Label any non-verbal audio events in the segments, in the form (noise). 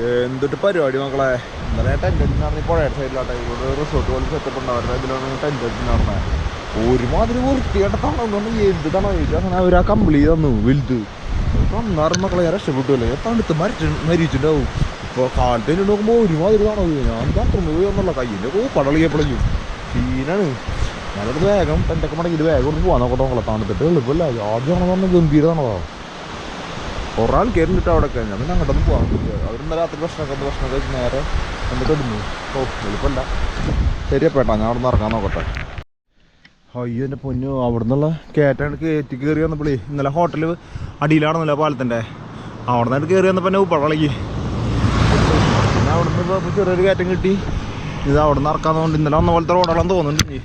എന്തൊട്ട് പരിപാടി മക്കളെ? ഇന്നലെ ടെന്റ് അടിച്ചിട്ടുണ്ടായിരുന്നു പുഴ സൈഡിലാട്ടെ ഇവിടെ റിസോർട്ട് പോലെ സെറ്റപ്പ് ഉണ്ട് അവരുടെ ഇതിലാണ് ടെന്റ് അടിച്ചിട്ടുണ്ടായിരുന്നത് ഒരുമാതിരി വൃത്തിയായിട്ട് തണുന്നുണ്ട്. എന്ത് തണോ ചോദിച്ചാൽ അവർ ആ കമ്പിളി തന്നു. വലുത്. തന്നാറ് മക്കളെ ഞാൻ രക്ഷപ്പെട്ടുമല്ലേ ഞാൻ തണുത്ത് മരിച്ചു മരിച്ചിട്ടുണ്ടാവും. ഇപ്പോൾ കാലത്തേന് നോക്കുമ്പോൾ ഒരുമാതിരി തണോ ഞാൻ ബാത്റൂമിൽ പോയി വന്നുള്ള കയ്യിന്റെ ഓ പടളിയപ്പോഴേക്കും സീനാണ് ഞാനത് വേഗം ടെന്റൊക്കെ മടങ്ങിയിട്ട് വേഗം ഒന്ന് പോകാൻ നോക്കട്ടെ മക്കളെ. തണുത്തിട്ട് എളുപ്പമല്ല. ആദ്യമാണെന്ന് പറഞ്ഞാൽ ഗംഭീര തണവാ കുറേ ആൾ കയറിയിട്ട് അവിടെ കഴിഞ്ഞാൽ പിന്നെ അങ്ങോട്ടൊന്നും പോകാൻ പറ്റില്ല. അവർ ഇന്നലെ രാത്രി ഭക്ഷണമൊക്കെ ഒന്ന് ഭക്ഷണം കഴിച്ച് നേരെ എന്നിട്ട് ഇടുന്നു ഓ എളുപ്പമല്ല ശരിയപ്പേട്ടാ ഞാൻ അവിടെ നിന്ന് ഇറങ്ങാൻ നോക്കട്ടെ. അയ്യോ എന്റെ പൊന്നു അവിടെ നിന്നുള്ള കയറ്റാണ് കയറ്റി കയറി വന്നപ്പോഴേ ഇന്നലെ ഹോട്ടൽ അടിയിലാണെന്നല്ലോ പാലത്തിന്റെ അവിടെ നിന്നായിട്ട് കയറി വന്നപ്പോൾ എന്നെ ഉപ്പളക്കി പിന്നെ അവിടെ നിന്ന് ഇപ്പോൾ ചെറിയൊരു കയറ്റം കിട്ടി. ഇത് അവിടെ നിന്ന് ഇറക്കാന്നുകൊണ്ട് ഇന്നലെ വന്ന പോലത്തെ റോഡാണെന്ന് തോന്നുന്നുണ്ട്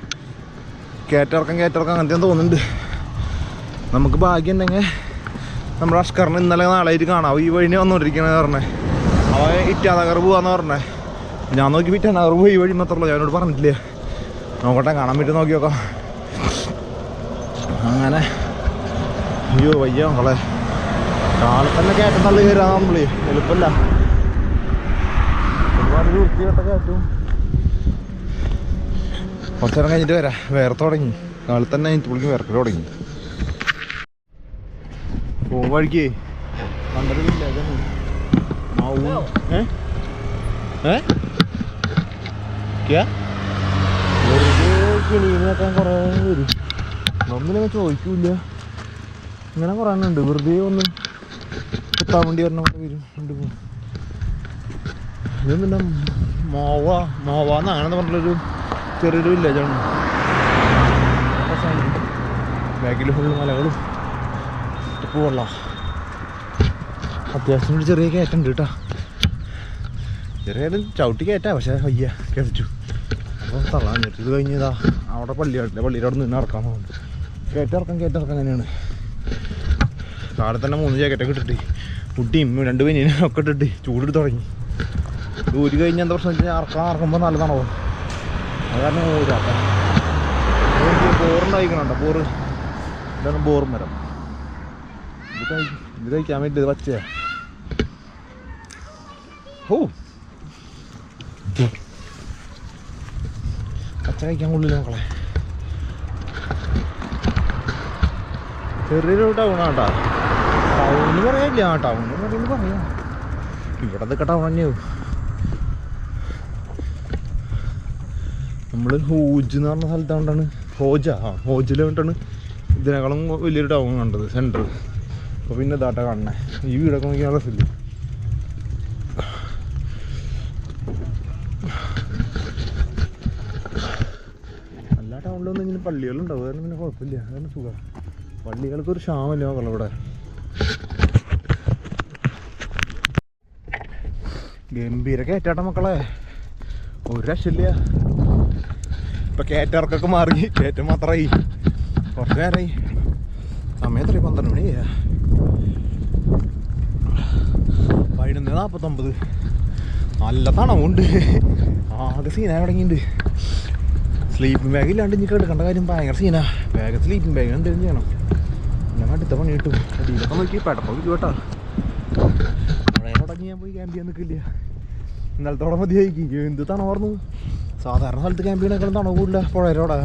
കയറ്റിറക്കം കയറ്റിറക്കം അങ്ങനത്തെ തോന്നുന്നുണ്ട്. നമുക്ക് ഭാഗ്യം ഉണ്ടെങ്കിൽ നമ്മുടെ അഷ്കറിന് ഇന്നലെ നാളായിട്ട് കാണാം. ഈ വഴി വന്നുകൊണ്ടിരിക്കണെന്ന് പറഞ്ഞേ. അവൻ ഇറ്റാനഗർ പോവാന്ന് പറഞ്ഞേ. ഞാൻ നോക്കി ഇറ്റാനഗർ പോയി ഈ വഴി മാത്രമല്ല ഞാനോട് പറഞ്ഞിട്ടില്ല. നോക്കട്ടെ കാണാൻ പറ്റും നോക്കി നോക്കാം അങ്ങനെ. അയ്യോ വയ്യ മക്കളെ. കാളെ തന്നെ കയറ്റം തള്ളി കയറാൻ നമ്മളേ. എളുപ്പമല്ല ഒരുപാട് വൃത്തികെട്ട കയറ്റും കുറച്ച് നേരം കഴിഞ്ഞിട്ട് വരാം. വേറെ തുടങ്ങി. കാലത്ത് തന്നെ കഴിഞ്ഞിട്ട് പുള്ളിക്ക് വിറക്കൽ തുടങ്ങി. പോ വഴിക്ക് കണ്ടതില്ല ഏ? ഏ? ക്യാ? വെറുതെ കിണീനൊക്കെ കുറേ വരും ഒന്നിനൊക്കെ ചോദിക്കൂല ഇങ്ങനെ കുറേ ഉണ്ട്. വെറുതെ ഒന്ന് കുത്താൻ വേണ്ടി വരണ പോലെ വരും. പിന്നെ പോകും ഇതെന്താ മോവ. മോവ എന്നാണെന്ന് പറഞ്ഞൊരു ചെറിയൊരു വില്ലേജാണ് ബാക്കിൽ ഫുള്ള് മലകളും. പോവല്ല അത്യാവശ്യം ഒരു ചെറിയ കയറ്റം ഉണ്ട് കേട്ടോ. ചെറിയ ചവിട്ടി കയറ്റാ പക്ഷേ അയ്യ കേട്ടു അപ്പോൾ തള്ളാൻ പറ്റും. ഇത് കഴിഞ്ഞതാ അവിടെ പള്ളിയായിട്ടില്ല പള്ളിയുടെ അവിടെ നിന്ന് ഇറക്കാൻ പോകുന്നുണ്ട്. കയറ്റിറക്കം കയറ്റിറക്കം തന്നെയാണ്. കാടെ തന്നെ മൂന്ന് ജാക്കറ്റൊക്കെ ഇട്ടിട്ട് കുട്ടിയും രണ്ട് പേനും ഒക്കെ ഇട്ടിട്ട് ചൂടിട്ട് തുടങ്ങി. ഊരി കഴിഞ്ഞ എന്താ പ്രശ്നം വെച്ചാൽ ഇറക്കാൻ ഇറക്കുമ്പോൾ നല്ലതാണോ? അത് കാരണം ഊരാക്കാം ബോറുണ്ടായിക്കണുണ്ടോ ബോറ്? ഇതാണ് ബോറും മരം. കഴിക്കാൻ വേണ്ടി ഇത് പച്ചയാ ഓ പച്ച കഴിക്കാൻ കൊള്ളില്ല മക്കളെ. ചെറിയൊരു ടൗണാട്ടാ ടൗണ് പറയാനില്ല ആ ടൗൺ പറയുന്നത് പറയാം. ഇവിടെ നിൽക്ക ടൗൺ തന്നെയാവും നമ്മൾ ഹോജ് എന്ന് പറഞ്ഞ സ്ഥലത്താണ്ടാണ് ഹോജ ആ ഹോജിലെ വേണ്ടിട്ടാണ് ഇതിനേക്കാളും വലിയൊരു ടൗൺ കണ്ടത് സെന്റർ അപ്പോൾ പിന്നെ ഇതാട്ട കാണണേ. ഈ വീടൊക്കെ നോക്കിയാൽ രസമില്ല എല്ലാ ടൗണിലൊന്നും ഇങ്ങനെ പള്ളികളുണ്ടാവും അതാണ് പിന്നെ കുഴപ്പമില്ല. അതാണ് സുഖം. പള്ളികൾക്ക് ഒരു ക്ഷാമല്ല മക്കളെ ഇവിടെ. ഗംഭീര കയറ്റാട്ട മക്കളെ. ഒരു രക്ഷയില്ല. ഇപ്പൊ കയറ്റിറക്കൊക്കെ മാറി. കയറ്റം മാത്രമായി കുറച്ച് നേരമായി സമയം എത്ര പന്ത്രണ്ട് മണി. പതിനൊന്ന് നാൽപ്പത്തൊമ്പത് നല്ല തണവുണ്ട്. ആകെ സീനാ തുടങ്ങിയിട്ടുണ്ട്. സ്ലീപ്പിംഗ് ബാഗ് ഇല്ലാണ്ട് ഇനി എടുക്കേണ്ട കാര്യം ഭയങ്കര സീനാ ബാഗ് സ്ലീപ്പിംഗ് ബാഗ് എന്തെങ്കിലും ചെയ്യണം. പിന്നെ അടുത്ത പണി കിട്ടും. അടിയിലൊക്കെ നോക്കി പെടപ്പൊക്കെ കേട്ടോ. അവിടെ തുടങ്ങി ഞാൻ പോയി ക്യാമ്പ് ചെയ്യാൻ നിൽക്കില്ല. ഇന്നലത്തോടെ മതിയായിരിക്കും എന്ത് തണവാർന്നു? സാധാരണ സ്ഥലത്ത് ക്യാമ്പ് ചെയ്യണേക്കാളും തണവ് കൂടില്ല പുഴയിലോടെ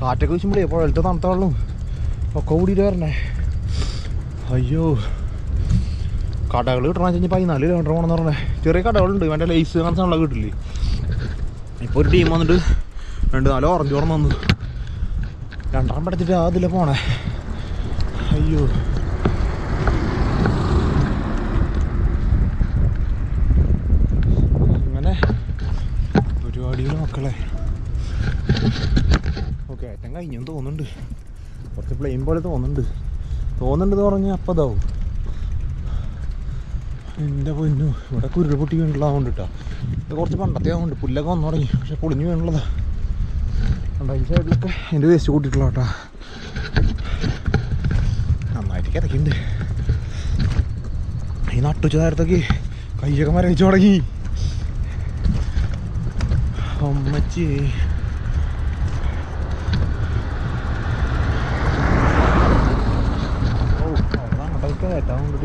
കാറ്റൊക്കെ വീശുമ്പോഴേ പുഴയിലത്തെ തണുത്ത ഒക്കെ കൂടിയിട്ട് വരണേ. അയ്യോ. കടകൾ കിട്ടണം വെച്ച് കഴിഞ്ഞാൽ പതിനാല് കിലോമീറ്റർ പോകണമെന്ന് പറഞ്ഞേ. ചെറിയ കടകളുണ്ട് വേണ്ട ലൈസ് അങ്ങനത്തെ സാധനങ്ങളൊക്കെ കിട്ടില്ലേ? ഇപ്പോൾ ഒരു ടീം വന്നിട്ട് രണ്ട് നാല് ഓറഞ്ച് ഓർമ്മ വന്നു. രണ്ടെണ്ണം പഠിച്ചിട്ട് അതിലെ പോണേ. അയ്യോ. അങ്ങനെ ഒരുപാട് മക്കളെ. ഓക്കെ ഏറ്റവും കഴിഞ്ഞെന്ന് തോന്നുന്നുണ്ട്. കുറച്ച് പ്ലെയിൻ പോലെ തോന്നുന്നുണ്ട്. തോന്നുന്നുണ്ട് എന്ന് പറഞ്ഞാൽ അപ്പം ഇതാവും എന്റെ പൊന്നു ഇവിടെ കുരുൾ പൊട്ടി വീണുള്ളതാവുണ്ട് കേട്ടോ ഇത് കുറച്ച് പണ്ടത്തെ ആവുന്നുണ്ട് പുല്ലൊക്കെ വന്നു തുടങ്ങി പക്ഷെ പൊളിഞ്ഞു വീണുള്ളതാ. കണ്ടോ ഈ സൈഡിലൊക്കെ എന്റെ വേസ്റ്റ് കൂട്ടിയിട്ടുള്ള കേട്ടോ നന്നായിട്ട് കിടക്കുന്നുണ്ട് ഈ നട്ടുച്ച നേരത്തേക്ക് കയ്യൊക്കെ മരവിച്ചു തുടങ്ങി. അമ്മച്ചി.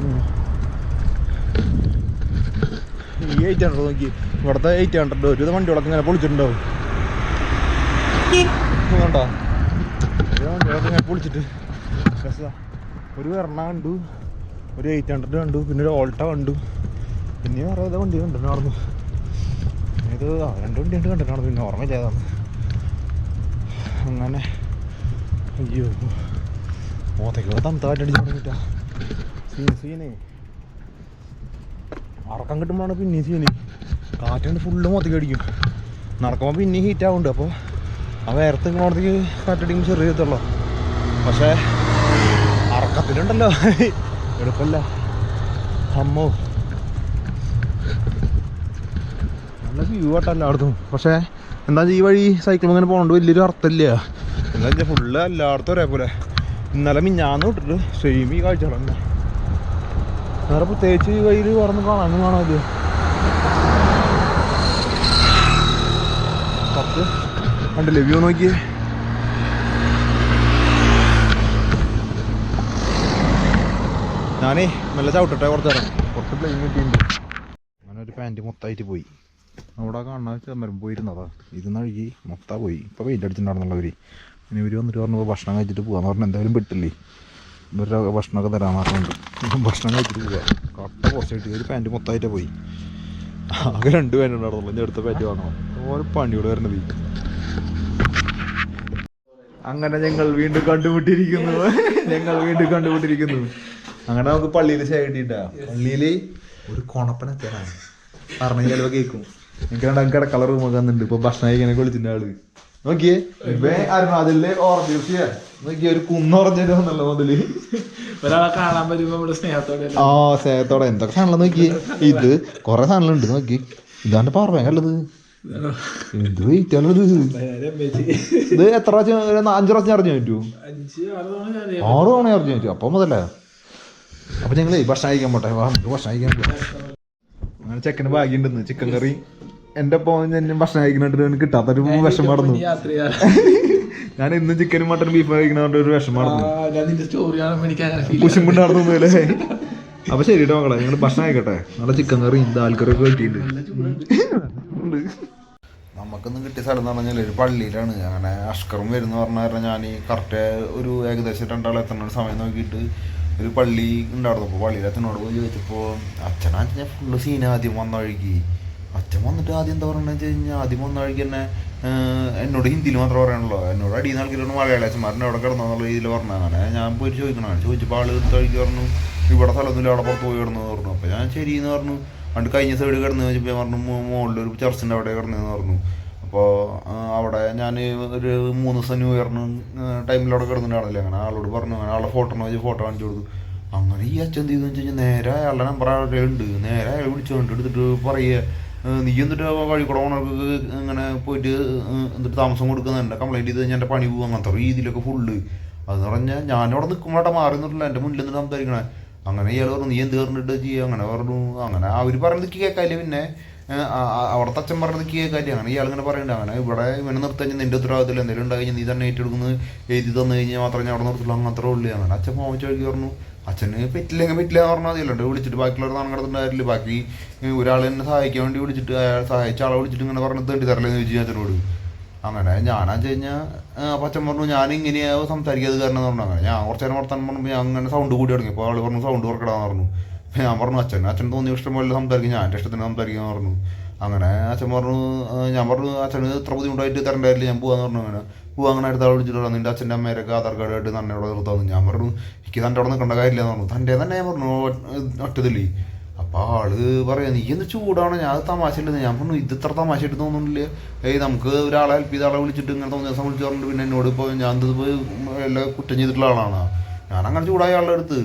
കൊണ്ടിട്ട് ഈ എയ്റ്റ് ഹൺഡ്രഡ് നോക്കി. ഇവിടുത്തെ എയ്റ്റ് ഹൺഡ്രഡ് ഒരു വണ്ടികളൊക്കെ ഇങ്ങനെ പൊളിച്ചിട്ടുണ്ടാവും കണ്ടോ വണ്ടികളൊക്കെ ഇങ്ങനെ പൊളിച്ചിട്ട്. ഒരു എറണ കണ്ടു. ഒരു എയ്റ്റ് ഹൺഡ്രഡ് കണ്ടു. പിന്നെ ഒരു ഓൾട്ട കണ്ടു. പിന്നെ വേറെ ഏതോ വണ്ടി കണ്ടു നടന്നു. ഇത് രണ്ട് വണ്ടി കണ്ടു പിന്നെ ഓർമ്മയില്ല ഏതാണ് അങ്ങനെ. അയ്യോ. മോത്തേക്ക് തണുത്തായിട്ട് അടിച്ചു സീൻ സീനേ. കിട്ടുമ്പോഴാണ് പിന്നെ സീന്. കാറ്റുകൊണ്ട് ഫുള്ള് മൊത്തം അടിക്കും. നടക്കുമ്പോൾ പിന്നെ ഹീറ്റ് ആവുന്നുണ്ട് അപ്പോൾ ആ വേർത്ത് ഇങ്ങോട്ടേക്ക് കാറ്റടിക്കുമ്പോൾ ചെറിയ എത്തുള്ളൂ പക്ഷേ അറക്കത്തിലുണ്ടല്ലോ. എളുപ്പമല്ല അമ്മോ. നല്ല വ്യൂ ആട്ടോ എല്ലായിടത്തും. പക്ഷേ എന്താ ഈ വഴി സൈക്കിൾ ഇങ്ങനെ പോകണ്ട വലിയൊരു അർത്ഥമില്ല. എന്താ ഫുള്ള് എല്ലായിടത്തും ഒരേപോലെ. ഇന്നലെ മിഞ്ഞാന്ന് വിട്ടിട്ട് സെയിം ഈ കാഴ്ചകളല്ല വേറെ പ്രത്യേകിച്ച് ഈ വഴിയിൽ വേറെ കാണാനും കാണാമല്ലോ പത്ത് കണ്ടില്ലേ വ്യൂ നോക്കിയേ? ഞാനേ നല്ല ചവിട്ടട്ടെ കുറച്ച് നേരം കുറച്ച് പ്ലെയിൻ കിട്ടിയിട്ടുണ്ട്. അങ്ങനെ ഒരു പാന്റ് മൊത്തമായിട്ട് പോയി. അവിടെ കാണാൻ ചെമ്മരം പോയിരുന്നതാ. ഇത് നഴുകി മൊത്തം പോയി. ഇപ്പോൾ വെയിൽ അടിച്ചിട്ടുണ്ടായിരുന്നുള്ളവർ ഇനി ഇവർ വന്നിട്ട് പറഞ്ഞു ഭക്ഷണം കഴിച്ചിട്ട് പോകാമെന്ന് പറഞ്ഞാൽ എന്തായാലും പെട്ടില്ലേ? ഇവരുടെ ഭക്ഷണമൊക്കെ തരാൻ മാറുന്നുണ്ട് ഭക്ഷണം കഴിച്ചിട്ട് പോവാ കട്ട പോസ്റ്റായിട്ട് ഒരു പാന്റ് മൊത്തമായിട്ട് പോയി. ആകെ രണ്ട് പാന്റ് ഉണ്ടായിരുന്നുള്ളൂ. ഇനി അടുത്ത പാന്റ് വാങ്ങണം. ഓരോ പണിയോട് വരണത് അങ്ങനെ ഞങ്ങൾ വീണ്ടും കണ്ടുപിട്ടിരിക്കുന്നു ഞങ്ങൾ വീണ്ടും കണ്ടുപിട്ടിരിക്കുന്നു അങ്ങനെ നമുക്ക് പള്ളിയിൽ ചായ കിട്ടിയിട്ടാ. പള്ളിയിൽ ഒരു കൊണപ്പന തരാണ് പറഞ്ഞ ചിലവ് കേൾക്കും. എനിക്ക് രണ്ടാം ഒക്കെ വന്നിട്ടുണ്ട് ഇപ്പൊ ഭക്ഷണം കഴിക്കാനൊക്കെ വിളിച്ചിട്ടുണ്ട് ആൾ. നോക്കിയേ ആയിരുന്നു അതിൽ ഓറഞ്ച് നോക്കിയേ ഒരു കുന്നുറഞ്ഞിട്ട് വന്നല്ലോ മുതൽ. ഒരാളെ കാണാൻ വരുമ്പോ നമ്മുടെ സ്നേഹത്തോടെ ആ സ്നേഹത്തോടെ. എന്തൊക്കെ സാധനം നോക്കിയേ? ഇത് കൊറേ സാധനങ്ങളുണ്ട് നോക്കി ഇതാണ്ട് പവർ ബാങ്ക് ഉള്ളത്. എന്ത് വെയിറ്റ് അല്ലത് ഇത്? എത്ര പ്രാവശ്യം അഞ്ചു പ്രാവശ്യം അറിഞ്ഞു പറ്റൂ? ആറ് തവണ അറിഞ്ഞു പറ്റൂ. അപ്പം മുതലേ. അപ്പൊ ഞങ്ങളേ ഭക്ഷണം കഴിക്കാൻ പോട്ടെ. വാ ഭക്ഷണം കഴിക്കാൻ പോട്ടെ. അങ്ങനെ ചെക്കന് ഭാഗ്യണ്ടെന്ന് ചിക്കൻ കറി എന്റെ പോയിന്റ് ഞാൻ ഭക്ഷണം കഴിക്കുന്നുണ്ട് എനിക്ക് കിട്ടാത്ത ഒരു യാത്ര ചെയ്യാൻ (laughs) ഞാൻ ഇന്നും ചിക്കനും മട്ടനും ബീഫ് കഴിക്കണോണ്ട് ഒരു വിഷം അങ്ങനെ ഫീൽ കുശുമ്പുണ്ടായിരുന്നു അല്ലേ അപ്പൊ ശരി കേട്ടോ മക്കളെ ഞങ്ങൾ ഭക്ഷണം ആയിക്കോട്ടെ നല്ല ചിക്കൻ കറി ദാൽ കറി ഒക്കെ കിട്ടിയിട്ടുണ്ട്. നമുക്കൊന്നും കിട്ടിയ സ്ഥലം എന്ന് പറഞ്ഞാൽ ഒരു പള്ളിയിലാണ്. അങ്ങനെ അഷ്കറും വരുന്ന പറഞ്ഞ കാരണം ഞാൻ കറക്റ്റ് ഒരു ഏകദേശം രണ്ടാളെ എത്തണ ഒരു സമയം നോക്കിയിട്ട് ഒരു പള്ളി ഉണ്ടായിരുന്നു. അപ്പോൾ പള്ളിയിൽ പോയി ചോദിച്ചപ്പോൾ അച്ഛനാ ഞാൻ ഫുള്ള് സീൻ ആദ്യം വന്ന വഴിക്ക്. അച്ഛൻ വന്നിട്ട് ആദ്യം എന്താ പറയുന്നത് വെച്ച് കഴിഞ്ഞാൽ ആദ്യം വന്ന വഴിക്ക് തന്നെ എന്നോട് ഹിന്ദിയിൽ മാത്രമേ പറയാനുള്ളൂ എന്നോട് അടിയിൽ നിന്ന് ആൾക്കാരോട് മലയാളി അച്ഛന്മാരുടെ അവിടെ കിടന്നുള്ള രീതിയിൽ പറഞ്ഞു അങ്ങനെ ഞാൻ പോയി ചോദിക്കണം ചോദിച്ചപ്പോൾ ആൾ എടുത്ത വഴിക്ക് പറഞ്ഞു ഇവിടെ സ്ഥലമൊന്നുമില്ല അവിടെ പുറത്ത് പോയി കിടന്നു പറഞ്ഞു. അപ്പോൾ ഞാൻ ശരി എന്ന് പറഞ്ഞു. പണ്ട് കഴിഞ്ഞ സൈഡ് കിടന്നു ചോദിച്ചപ്പോൾ പറഞ്ഞു മുകളിൽ ഒരു ചർച്ചിന്റെ അവിടെ കിടന്നതെന്ന് പറഞ്ഞു. അപ്പോൾ അവിടെ ഞാൻ ഒരു മൂന്ന് ദിവസം ന്യൂ ഇയറിന് ടൈമിൽ അവിടെ കിടന്നിട്ടുണ്ടാവില്ല അങ്ങനെ ആളോട് പറഞ്ഞു അങ്ങനെ ആളുടെ ഫോട്ടോ വെച്ച് ഫോട്ടോ കാണിച്ചു കൊടുത്തു. അങ്ങനെ ഈ അച്ഛൻ എന്ത് ചെയ്തെന്ന് വെച്ച് കഴിഞ്ഞാൽ നേരെ അയാളുടെ നമ്പർ അവിടെ ഉണ്ട് നേരെ അയാൾ വിളിച്ചുകൊണ്ട് എടുത്തിട്ട് പറയുക "ഏഹ് നീ എന്നിട്ട് വഴി കൂടെ ഓണർക്ക് ഇങ്ങനെ പോയിട്ട് എന്നിട്ട് താമസം കൊടുക്കുന്നുണ്ട്. കംപ്ലൈന്റ് ചെയ്ത് കഴിഞ്ഞാൽ എന്റെ പണി പോകും. അങ്ങനത്തെ രീതിയിലൊക്കെ ഫുള്ള് അതെന്ന് പറഞ്ഞാൽ ഞാനവിടെ നിൽക്കുമ്പോഴാ മാറി നിന്നിട്ടില്ല. എന്റെ മുന്നിൽ നിന്ന് സംസാരിക്കണേ. അങ്ങനെ ഇയാൾ പറഞ്ഞു നീ എന്ത് കയറിട്ട് ചെയ്യുക അങ്ങനെ പറഞ്ഞു. അങ്ങനെ അവർ പറയുന്നത് കേൾക്കാല്ലേ പിന്നെ. അവിടുത്തെ അച്ഛൻ പറഞ്ഞത് കേൾക്കാല്ലേ അങ്ങനെ ഇയാൾ ഇങ്ങനെ പറയണ്ട അങ്ങനെ ഇവിടെ ഇവനെ നിർത്തി കഴിഞ്ഞാൽ നിന്റെ ഉത്തരവാദിത്തം എന്തെങ്കിലും ഉണ്ടായി കഴിഞ്ഞാൽ നീ തന്നെ ഏറ്റെടുക്കുന്നത്. എഴുതി തന്നു കഴിഞ്ഞാൽ മാത്രമേ ഞാൻ അവിടെ നിർത്തുള്ളൂ. അങ്ങനത്തെ ഉള്ളൂ അങ്ങനെ അച്ഛൻ പോകാൻ വഴിക്ക് പറഞ്ഞു. അച്ഛന് പറ്റില്ലെങ്കിൽ പറ്റില്ല എന്ന് പറഞ്ഞാൽ മതിയല്ലോ. വിളിച്ചിട്ട് ബാക്കിയുള്ളവർ നാണം കിടന്നിട്ടുണ്ടായില്ല ബാക്കി ഒരാൾ എന്നെ സഹായിക്കാൻ വേണ്ടി വിളിച്ചിട്ട് അയാൾ സഹായിച്ച ആളെ വിളിച്ചിട്ട് ഇങ്ങനെ പറഞ്ഞ് തേണ്ടി തരലെന്ന് ചോദിച്ചു അച്ഛനോട്. അങ്ങനെ ഞാനാ വെച്ച് കഴിഞ്ഞാൽ അപ്പം പറഞ്ഞു ഞാൻ ഇങ്ങനെയാവും സംസാരിക്കാതെ കാരണം എന്ന് പറഞ്ഞു. അങ്ങനെ ഞാൻ കുറച്ച് നേരം വർത്താൻ പറഞ്ഞപ്പോൾ ഞാൻ അങ്ങനെ സൗണ്ട് കൂടി തുടങ്ങി. അപ്പോൾ ആൾ പറഞ്ഞു സൗണ്ട് കുറക്കടാന്ന് പറഞ്ഞു. അപ്പം ഞാൻ പറഞ്ഞു അച്ഛൻ അച്ഛൻ തോന്നിയ ഇഷ്ടം പോലെ സംസാരിക്കും ഞാൻ എന്റെ ഇഷ്ടത്തിന് സംസാരിക്കാന്ന് പറഞ്ഞു. അങ്ങനെ അച്ഛൻ പറഞ്ഞു ഞാൻ പറഞ്ഞു അച്ഛന് ഇത്ര ബുദ്ധിമുട്ടായിട്ട് തരണ്ടായില്ല ഞാൻ പോകാന്ന് പറഞ്ഞു. അങ്ങനെ പോവാ അങ്ങനെ അടുത്ത ആൾ വിളിച്ചിട്ട് നിന്റെ അച്ഛന്റെ അമ്മേരൊക്കെ ആധാർ കാർഡ് ആയിട്ട് തന്നെ അവിടെ നിർത്താമെന്ന് ഞാൻ പറഞ്ഞു എനിക്ക് തന്റെ അവിടെ നിൽക്കേണ്ട കാര്യമില്ല എന്ന് പറഞ്ഞു. തന്റെ തന്നെ? ഞാൻ പറഞ്ഞു ഒറ്റതില്ലേ? അപ്പോൾ ആൾ പറയാം നീ എന്ത് ചൂടാണ്? ഞാൻ അത് തമാശ ഇല്ലെന്ന്. ഞാൻ പറഞ്ഞു ഇത് ഇത്ര തമാശ ആയിട്ട് തോന്നുന്നില്ല. ഏയ് നമുക്ക് ഒരാളെ ഹെൽപ്പ് ചെയ്ത ആളെ വിളിച്ചിട്ട് ഇങ്ങനെ തോന്നിയ ദിവസം വിളിച്ചു പറഞ്ഞിട്ട് പിന്നെ എന്നോട് ഇപ്പോൾ ഞാൻ ഇത് എല്ലാം കുറ്റം ചെയ്തിട്ടുള്ള ആളാണ്. ഞാൻ അങ്ങനെ ചൂടായ ആളുടെ അടുത്ത്.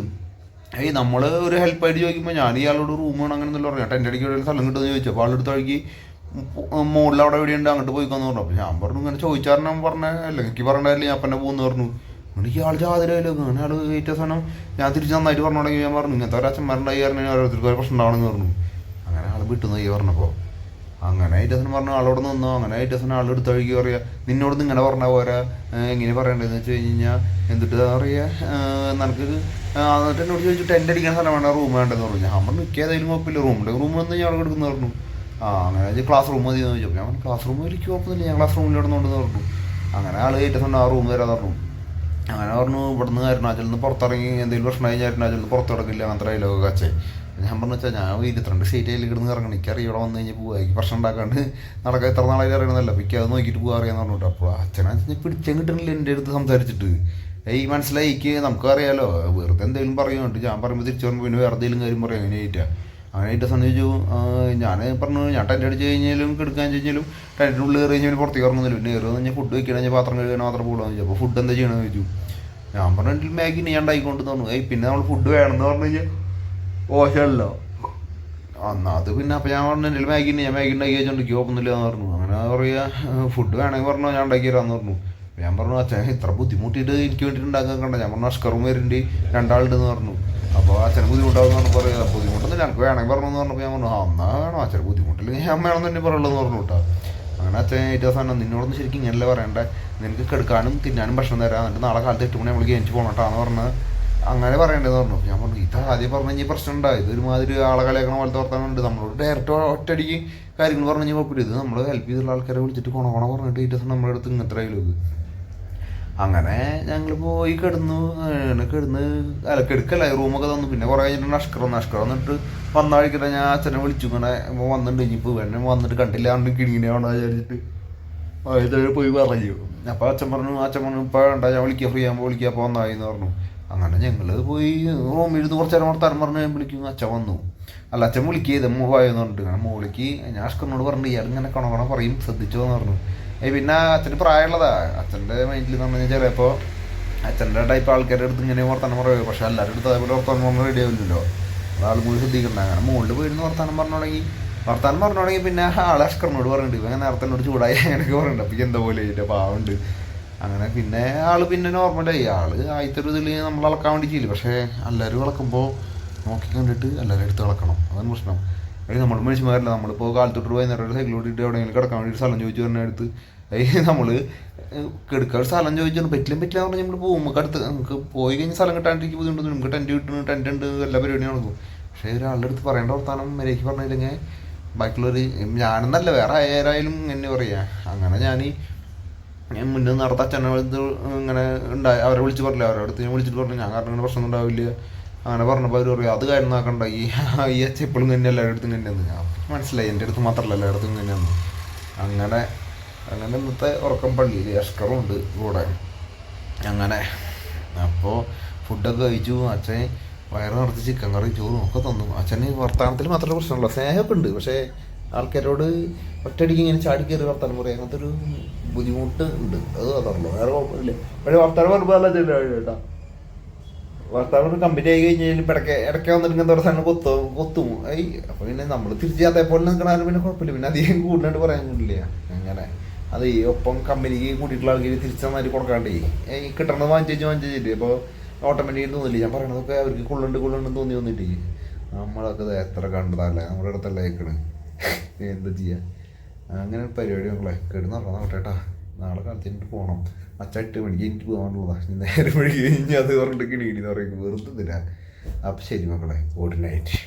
ഏയ് നമ്മൾ ഒരു ഹെൽപ്പായിട്ട് ചോദിക്കുമ്പോൾ ഞാൻ ഇയാളോട് റൂം വേണം അങ്ങനെ എന്തെല്ലാം പറഞ്ഞു അടിക്ക് എവിടെയെങ്കിലും സ്ഥലം കിട്ടുമെന്ന് ചോദിച്ചു. അപ്പോൾ ആളുടെ വഴിക്ക് മുകളിൽ അവിടെ എവിടെയുണ്ട്? അങ്ങോട്ട് പോയിക്കാന്ന് പറഞ്ഞു. അപ്പോൾ ഞാൻ പറഞ്ഞു ഇങ്ങനെ ചോദിച്ചാൽ ഞാൻ പറഞ്ഞ അല്ലെങ്കിൽ എനിക്ക് പറഞ്ഞില്ല ഞാൻ പിന്നെ പോകുന്നു പറഞ്ഞു. എനിക്ക് ആൾ ജാതിരല്ലോ അങ്ങനെ ആൾ ഏറ്റ സാധനം ഞാൻ തിരിച്ച് നന്നായിട്ട് പറഞ്ഞു തുടങ്ങി. ഞാൻ പറഞ്ഞു ഇങ്ങനത്തെ ഒരു അച്ഛന്മാരുണ്ടായി കാരണം ഓരോരുത്തർക്ക് ഒരു പ്രശ്നം ഉണ്ടാവണമെന്ന് പറഞ്ഞു. അങ്ങനെ ആൾ വിട്ടു ഈ പറഞ്ഞപ്പോൾ അങ്ങനെ ഐറ്റസൻ പറഞ്ഞു ആളോട് നിന്നു? അങ്ങനെ ഐറ്റസൻ ആൾ എടുത്ത് ഒഴുകി പറയാ നിന്നോട് ഇങ്ങനെ പറഞ്ഞാൽ പോരാ? എങ്ങനെ പറയണ്ടതെന്ന് വെച്ച് കഴിഞ്ഞ് കഴിഞ്ഞാൽ എന്നിട്ട് അറിയാ നിനക്ക് എന്നിട്ട് എന്നോട് ചോദിച്ചു ടെന്റ് അടിക്കുന്ന സ്ഥലം വേണ്ട റൂം വേണ്ടെന്ന് പറഞ്ഞു. ഞാൻ പറഞ്ഞു മിക്ക ഏതായാലും കുഴപ്പമില്ല റൂമിന്റെ റൂം വന്ന് ഞാൻ എടുക്കുന്നു പറഞ്ഞു. ആ അങ്ങനെ. ക്ലാസ് റൂം മതി എന്ന് ചോദിച്ചു. ഞാൻ ക്ലാസ് റൂം ഒരിക്കലും കുഴപ്പമൊന്നുമില്ല. ഞാൻ ക്ലാസ് റൂമിൽ ഇടുന്നുണ്ടെന്ന് പറഞ്ഞു. അങ്ങനെ ആൾ ഐറ്റസുണ്ട് ആ റൂം വരാതെ പറഞ്ഞു. അങ്ങനെ പറഞ്ഞു ഇവിടുന്ന് അരുണാചലിൽ നിന്ന് പുറത്തിറങ്ങി എന്തെങ്കിലും പ്രശ്നം കഴിഞ്ഞാൽ അരുണാചലിൽ നിന്ന് പുറത്ത് കിടക്കില്ല. അങ്ങനത്തെ ഡയലോഗ് കച്ചേ ഞാൻ പറഞ്ഞു വെച്ചാൽ ഞാൻ ഇരുപത്തിരണ്ട് സ്റ്റേറ്റ് അതിൽ കിടന്ന് ഇറങ്ങണം എനിക്കറിയാം ഇവിടെ വന്നു കഴിഞ്ഞാൽ പോവാ. എനിക്ക് പ്രശ്നം ഉണ്ടാക്കാണ്ട് നടക്കാൻ ഇത്ര നാളായി അറിയണമെന്നല്ല എനിക്ക് അത് നോക്കിയിട്ട് പോകാൻ അറിയാന്ന് പറഞ്ഞിട്ട്. അപ്പോൾ അച്ഛനെ പിടിച്ചാൽ കിട്ടണില്ല എന്റെ അടുത്ത് സംസാരിച്ചിട്ട്. ഈ മനസ്സിലായി എനിക്ക് നമുക്ക് അറിയാലോ വെറുതെ എന്തെങ്കിലും പറയുന്നുണ്ട്. ഞാൻ പറയുമ്പോൾ തിരിച്ചു പറയുമ്പോൾ പിന്നെ വേറെ എന്തെങ്കിലും കാര്യം പറയാം. അങ്ങനെ ആയിട്ടാ. അങ്ങനെ ആയിട്ട് സംബന്ധിച്ചു ഞാൻ പറഞ്ഞു ഞാൻ ടെന്റ് അടിച്ച് കഴിഞ്ഞാലും കിടക്കാൻ കഴിഞ്ഞാലും ടെന്റിനുള്ളിൽ കയറി കഴിഞ്ഞാൽ പുറത്തേക്ക് ഇറങ്ങുന്നില്ല. പിന്നെ കയറി കഴിഞ്ഞാൽ ഫുഡ് വെക്കണം കഴിഞ്ഞാൽ പാത്രം കഴുകാൻ മാത്രം പോകണമെന്ന് ചോദിച്ചു അപ്പോൾ ഫുഡ് എന്താ ചെയ്യണമെന്ന് ചോദിച്ചു. ഞാൻ പറഞ്ഞു മാഗി ഞാൻ ഉണ്ടായിക്കൊണ്ട് തന്നു. ഏയ് പിന്നെ നമ്മൾ ഫുഡ് വേണമെന്ന് പറഞ്ഞു കഴിഞ്ഞാൽ ഓശമല്ലോ എന്നാ അത് പിന്നെ അപ്പം ഞാൻ പറഞ്ഞു എന്റെ മാഗി ഞാൻ മാഗി ഉണ്ടാക്കി വെച്ചോണ്ട് കുഴപ്പമൊന്നുമില്ല എന്ന് പറഞ്ഞു. അങ്ങനെ പറയുക ഫുഡ് വേണമെങ്കിൽ പറഞ്ഞു ഞാൻ ഉണ്ടാക്കി തരാമെന്ന് പറഞ്ഞു. ഞാൻ പറഞ്ഞു അച്ഛൻ ഇത്ര ബുദ്ധിമുട്ടിയിട്ട് എനിക്ക് വേണ്ടിയിട്ട് ഉണ്ടാക്കാൻ കണ്ട. ഞാൻ പറഞ്ഞു അഷ്കറും വരുന്നുണ്ട് രണ്ടാളുണ്ടെന്ന് പറഞ്ഞു. അപ്പോൾ അച്ഛന് ബുദ്ധിമുട്ടാവുന്ന പറയുക. ബുദ്ധിമുട്ടൊന്നും എനിക്ക് വേണമെങ്കിൽ പറഞ്ഞു പറഞ്ഞപ്പോൾ ഞാൻ പറഞ്ഞു ആ എന്നാ വേണം അച്ഛന് ബുദ്ധിമുട്ടില്ലെങ്കിൽ ഞാൻ വേണം തന്നെ പറയുള്ളൂ പറഞ്ഞു കേട്ടോ അങ്ങനെ അച്ഛൻ ഏറ്റവും സാധനം നിന്നോടൊന്നും ശരിക്കും ഇങ്ങനല്ലേ പറയണ്ടേ? നിനക്ക് കെടുക്കാനും തിന്നാനും ഭക്ഷണം തരാം. എന്നിട്ട് നാളെ കാലത്ത് എട്ട് മണി നമ്മൾ ഗെയിനിച്ച് പോകണട്ടാന്ന് പറഞ്ഞ് അങ്ങനെ പറയണ്ടെന്ന് പറഞ്ഞു. ഞാൻ പറഞ്ഞു ഇത് ആദ്യം പറഞ്ഞു കഴിഞ്ഞാൽ പ്രശ്നം ഉണ്ടാ ഇതൊരുമാതിരി ആളെ കളിയാക്കണ പോലത്തെ വർത്താനുണ്ട് നമ്മളോട് ഡയറക്റ്റ് ഒറ്റയടിക്ക് കാര്യങ്ങൾ പറഞ്ഞു കഴിഞ്ഞാൽ കുഴപ്പമില്ല. ഇത് നമ്മൾ ഹെൽപ്പ് ചെയ്തുള്ള ആൾക്കാരെ വിളിച്ചിട്ട് കൊണ കൊണ പറഞ്ഞിട്ട് ഏറ്റവും നമ്മുടെ അടുത്ത് ഇങ്ങനത്തെ ഡയലോഗ് അങ്ങനെ ഞങ്ങൾ പോയി കിടന്നു. കിടന്ന് അല്ല റൂമൊക്കെ തന്നു. പിന്നെ കുറേ കഴിഞ്ഞിട്ട് നഷ്കരം നഷ്കരം വന്നിട്ട് വന്ന വഴിക്കിട്ട് ഞാൻ അച്ഛനെ വിളിച്ചു. ഇങ്ങനെ വന്നിട്ടുണ്ട് ഇനിയിപ്പോൾ എന്നെ വന്നിട്ട് കണ്ടില്ല. കണ്ട് കിണിങ്ങിനെയാണോ വിചാരിച്ചിട്ട് ആദ്യത്തെ പോയി പറഞ്ഞു അപ്പോൾ അച്ഛൻ പറഞ്ഞു അച്ഛൻ പറഞ്ഞു ഇപ്പോൾ വേണ്ട. ഞാൻ വിളിക്കുക ഫ്രീ ആകുമ്പോൾ വിളിക്കുക അപ്പോൾ വന്നായി എന്ന് പറഞ്ഞു. അങ്ങനെ ഞങ്ങൾ പോയി റൂമിൽ ഇരുന്ന് കുറച്ച് നേരം വർത്താനം പറഞ്ഞു ഞാൻ വിളിക്കും. അച്ഛൻ വന്നു. അല്ല അച്ഛൻ വിളിക്കുക ഇത് മൂവായെന്ന് പറഞ്ഞിട്ട്. അങ്ങനെ മോളിക്ക് ഞാൻ അഷ്കറിനോട് പറഞ്ഞു ഇയാൾ ഇങ്ങനെ കണ കണ പറയും. ശ്രദ്ധിച്ചോ എന്ന് പറഞ്ഞു. പിന്നെ അച്ഛന് പ്രായമുള്ളതാ. അച്ഛന്റെ മൈൻഡിൽ എന്ന് പറഞ്ഞു കഴിഞ്ഞാൽ ചിലപ്പോൾ അച്ഛന്റെ ടൈപ്പ് ആൾക്കാരുടെ അടുത്ത് ഇങ്ങനെ വർത്താനം പറയുമോ പക്ഷേ എല്ലാവരുടെ അടുത്ത് അതേപോലെ വർത്താനം പറഞ്ഞാൽ റെഡി ആവില്ലല്ലോ. ആൾ കൂടി ശ്രദ്ധിക്കണ്ട. അങ്ങനെ മുകളിൽ പോയിരുന്ന് വർത്താനം പറഞ്ഞു തുടങ്ങി വർത്താനം പറഞ്ഞു തുടങ്ങി പിന്നെ ആളെ അഷ്കറിനോട് പറഞ്ഞിട്ട് ഇപ്പം നേരത്തെ എന്നോട് ചൂടായി അങ്ങനെയൊക്കെ പറയുന്നുണ്ട് അപ്പം എന്താ പോലെ? ഇതിന്റെ പാവുണ്ട്. അങ്ങനെ പിന്നെ ആൾ പിന്നെ നോർമലായി ആൾ ആദ്യത്തെ ഒരു ഇതിൽ നമ്മൾ അളക്കാൻ വേണ്ടി ചെയ്യില്ല? പക്ഷേ എല്ലാവരും ഇളക്കുമ്പോൾ നോക്കി കണ്ടിട്ട് എല്ലാവരും എടുത്ത് ഇളക്കണം അതാണ് പ്രശ്നം. അല്ലെങ്കിൽ നമ്മൾ മനുഷ്യന്മാരല്ല. നമ്മളിപ്പോൾ കാലത്തൊട്ട് വൈകുന്നേരം സൈക്കിൾ ഓടിയിട്ട് എവിടെയെങ്കിലും കിടക്കാൻ വേണ്ടി സ്ഥലം ചോദിച്ചു പറഞ്ഞ അടുത്ത് നമ്മൾ കിടക്കാൻ സ്ഥലം ചോദിച്ചാൽ പറ്റില്ല പറ്റില്ല പറഞ്ഞാൽ നമ്മൾ പോകും നമുക്ക് അടുത്ത് നമുക്ക് പോയി കഴിഞ്ഞ് സ്ഥലം കിട്ടാണ്ടിരിക്കും ബുദ്ധിമുട്ട് നമുക്ക് ടെന്റ് കിട്ടുന്നു ടെന്റ് ഉണ്ട് എല്ലാ പരിപാടിയും നടക്കും. പക്ഷേ ഒരാളുടെ അടുത്ത് പറയേണ്ട വർത്താനം മര്യാദയ്ക്ക് പറഞ്ഞില്ലെങ്കിൽ ബാക്കിയുള്ളവർ ഞാനെന്നല്ല വേറെ ആരായാലും എന്നെ പറയാ. അങ്ങനെ ഞാൻ മുന്നേ നടത്ത അച്ഛനെ ഇങ്ങനെ ഉണ്ടായി അവരെ വിളിച്ച് പറഞ്ഞില്ല? അവരുടെ അടുത്ത് ഞാൻ വിളിച്ചിട്ട് പറഞ്ഞു ഞാൻ കാരണം പ്രശ്നം ഉണ്ടാവില്ല. അങ്ങനെ പറഞ്ഞപ്പോൾ അവർ പറയും അത് കാര്യം നോക്കണ്ട. ഈ ഈ അച്ഛൻ എപ്പോഴും തന്നെ എല്ലാവരുടെ അടുത്തും തന്നെയാണ് മനസ്സിലായി. എന്റെ അടുത്ത് മാത്രമല്ല എല്ലായിടത്തും തന്നെയാണ് അങ്ങനെ അങ്ങനെ ഇന്നത്തെ ഉറക്കം പള്ളിയിൽ അഷ്കറുണ്ട് കൂടെ അങ്ങനെ. അപ്പോൾ ഫുഡൊക്കെ കഴിച്ചു അച്ഛൻ വയറ് നിറച്ച് ചിക്കൻ കറി ചോറും ഒക്കെ തന്നു. അച്ഛന് വർത്തമാനത്തിൽ മാത്രമേ പ്രശ്നമുള്ളൂ. സ്നേഹമൊക്കെ ഉണ്ട്. പക്ഷേ ആൾക്കാരോട് ഒറ്റയടിക്ക് ഇങ്ങനെ ചാടി കയറി വർത്താനം പറയും അങ്ങനത്തെ ഒരു ബുദ്ധിമുട്ട് ഉണ്ട്. അത് അതറിഞ്ഞു വേറെ കുഴപ്പമില്ല. പക്ഷേ വർത്താനം ചെല്ലാണ് കേട്ടോ. വർത്താനം കമ്പനി ആയി കഴിഞ്ഞാൽ ഇടയ്ക്ക് ഇടയ്ക്ക് വന്നിട്ട് ഇങ്ങനത്തെ പറയുക കൊത്തു കൊത്തും. ഐ അപ്പോൾ പിന്നെ നമ്മൾ തിരിച്ച് അതേപോലെ നിൽക്കണാലും പിന്നെ കുഴപ്പമില്ല. പിന്നെ അധികം കൂടുതലായിട്ട് പറയാൻ അങ്ങനെ. അത് ഈ ഒപ്പം കമ്പനിക്ക് കൂട്ടിയിട്ടുള്ള ആൾക്കാർ തിരിച്ചു തന്നാൽ കൊടുക്കാണ്ടേ ഈ കിട്ടണത് വാങ്ങിച്ചു വാങ്ങിച്ചിട്ട് അപ്പോൾ ഓട്ടോമാറ്റിക് തോന്നില്ല? ഞാൻ പറയണതൊക്കെ അവർക്ക് കൊള്ളുണ്ട് കൊള്ളുണ്ടെന്ന് തോന്നി വന്നിട്ട്. നമ്മളൊക്കെ എത്ര കണ്ടതല്ലേ? നമ്മുടെ അടുത്തല്ല കേൾക്കണ് എന്താ ചെയ്യാ? അങ്ങനെ പരിപാടി മക്കളെ കിടന്ന് പറഞ്ഞാൽ നോട്ടേട്ടാ നാളെ കാലത്ത് പോകണം അച്ഛ എട്ട് മണിക്ക് എനിക്ക് പോകാനുള്ളതാ. നേരെ വഴി കഴിഞ്ഞ് അത് പറഞ്ഞിട്ട് കിണി കിണി എന്ന് പറയും വെറുതെ തരാം അപ്പം ശരി മക്കളെ ഗുഡ് നൈറ്റ്